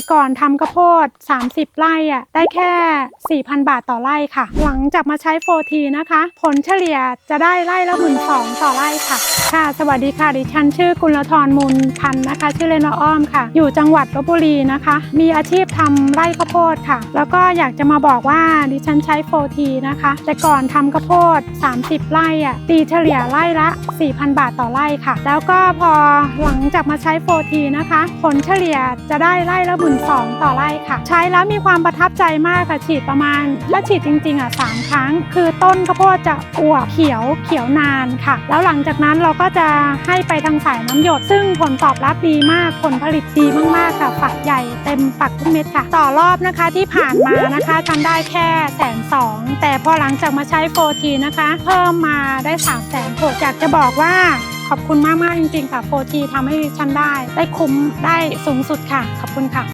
แต่ก่อนทำข้าวโพด 30 ไร่อะได้แค่ 4,000 บาทต่อไร่ค่ะ หลังจากมาใช้โฟทีนะคะ ผลเฉลี่ยจะได้ไร่ละหมื่นสองต่อไร่ค่ะ ค่ะ สวัสดีค่ะ ดิฉันชื่อกุลธรมูลพันธ์นะคะ ชื่อเล่นว่าอ้อมค่ะ อยู่จังหวัดลบบุรีนะคะ มีอาชีพทำไร่ข้าวโพดค่ะ แล้วก็อยากจะมาบอกว่าดิฉันใช้โฟทีนะคะ แต่ก่อนทำข้าวโพด 30 ไร่อะตีเฉลี่ยไร่ละ 4,000 บาทต่อไร่ค่ะ แล้วก็พอหลังจากมาใช้โฟทีนะคะ ผลเฉลี่ยจะได้ไร่ละหมื่นสองต่อไร่ค่ะ ใช้แล้วมีความประทับใจมากค่ะฉีดประมาณถ้าฉีดจริงๆอะสามครั้ง คือต้นข้าวโพดจะอวบเขียวเขียวนานค่ะ แล้วหลังจากนั้นเราก็จะให้ไปทางสายน้ำหยด ซึ่งผลตอบรับดีมากผลผลิตดีมากๆค่ะฝักใหญ่เต็มฝักทุกเม็ดค่ะ ต่อรอบนะคะที่ผ่านมานะคะทำได้แค่แสนสองแต่พอหลังจากมาใช้โฟทีนะคะ เพิ่มมาได้3ามแสนหกอยากจะบอกว่าขอบคุณมาก ๆ จริง ๆ ค่ะโฟทีทำให้ฉันได้ ได้คุ้มได้สูงสุดค่ะ ขอบคุณค่ะ